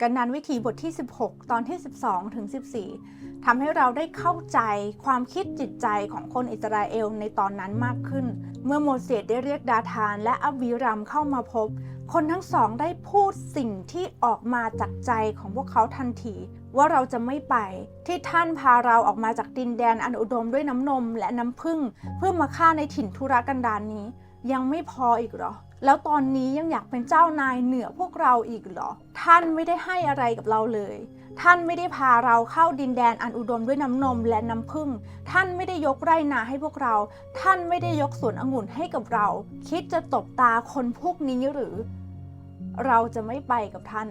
กันนันวิถีบทที่ 16 ตอนที่ 12 ถึง 14ทำให้เราได้เข้าใจความคิดจิตใจของคนอิสราเอลในตอนนั้นมากขึ้น เมื่อโมเสสได้เรียกดาธานและอบิรัมเข้ามาพบ คนทั้งสองได้พูดสิ่งที่ออกมาจากใจของพวกเขาทันที ว่าเราจะไม่ไปที่ท่านพาเราออกมาจากดินแดนอันอุดมด้วยน้ำนมและน้ำผึ้งเพื่อมาฆ่าในถิ่นทุรกันดารนนี้ ยังไม่พออีกเหรอ แล้วตอนนี้ยังอยากเป็นเจ้านายเหนือพวกเราอีกเหรอ ท่านไม่ได้ให้อะไรกับเราเลย ท่านไม่ได้พาเราเข้าดินแดนอันอุดมด้วยน้ำนมและน้ำผึ้งท่านไม่ได้ยกไร่นาให้พวกเรา ท่านไม่ได้ยกสวนองุ่นให้กับเรา คิดจะตบตาคนพวกนี้หรือ เราจะไม่ไปกับท่าน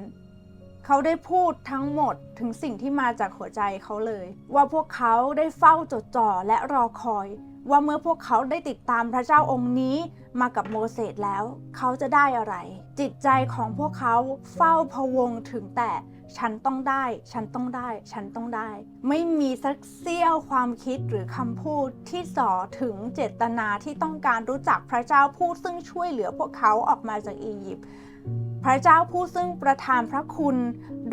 เขาได้พูดทั้งหมดถึงสิ่งที่มาจากหัวใจเขาเลย ว่าพวกเขาได้เฝ้าจดจ่อและรอคอย ว่าเมื่อพวกเขาได้ติดตามพระเจ้าองค์นี้มากับโมเสสแล้ว เขาจะได้อะไร จิตใจของพวกเขาเฝ้าพะวงถึงแต่ฉันต้องได้ ฉันต้องได้ ฉันต้องได้ ไม่มีสักเสี้ยวความคิดหรือคำพูดที่ส่อถึงเจตนาที่ต้องการรู้จักพระเจ้าผู้ซึ่งช่วยเหลือพวกเขาออกมาจากอียิปต์ พระเจ้าผู้ซึ่งประทานพระคุณ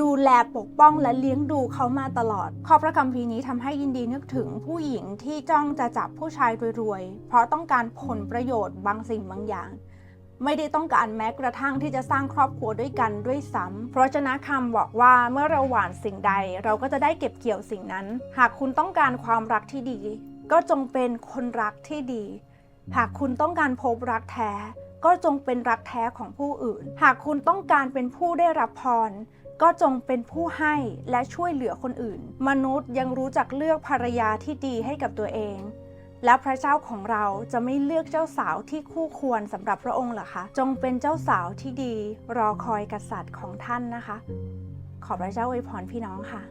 ดูแลปกป้องและเลี้ยงดูเขามาตลอด ข้อพระคัมภีร์นี้ทำให้ยินดีนึกถึงผู้หญิงที่จ้องจะจับผู้ชายรวยๆ เพราะต้องการผลประโยชน์บางสิ่งบางอย่าง ไม่ได้ต้องการแม้กระทั่งที่จะสร้างครอบครัวด้วยกันด้วยซ้ำเพราะชนะคำบอกว่าเมื่อเราหว่านสิ่งใด เราก็จะได้เก็บเกี่ยวสิ่งนั้น หากคุณต้องการความรักที่ดี ก็จงเป็นคนรักที่ดี หากคุณต้องการพบรักแท้ ก็จงเป็นรักแท้ของผู้อื่น หากคุณต้องการเป็นผู้ได้รับพร ก็จงเป็นผู้ให้และช่วยเหลือคนอื่น มนุษย์ยังรู้จักเลือกภรรยาที่ดีให้กับตัวเอง แล้วพระเจ้าของเราจะไม่เลือกเจ้าสาวที่คู่ควรสำหรับพระองค์เหรอคะ จงเป็นเจ้าสาวที่ดี รอคอยกษัตริย์ของท่านนะคะ ขอพระเจ้าอวยพรพี่น้องค่ะ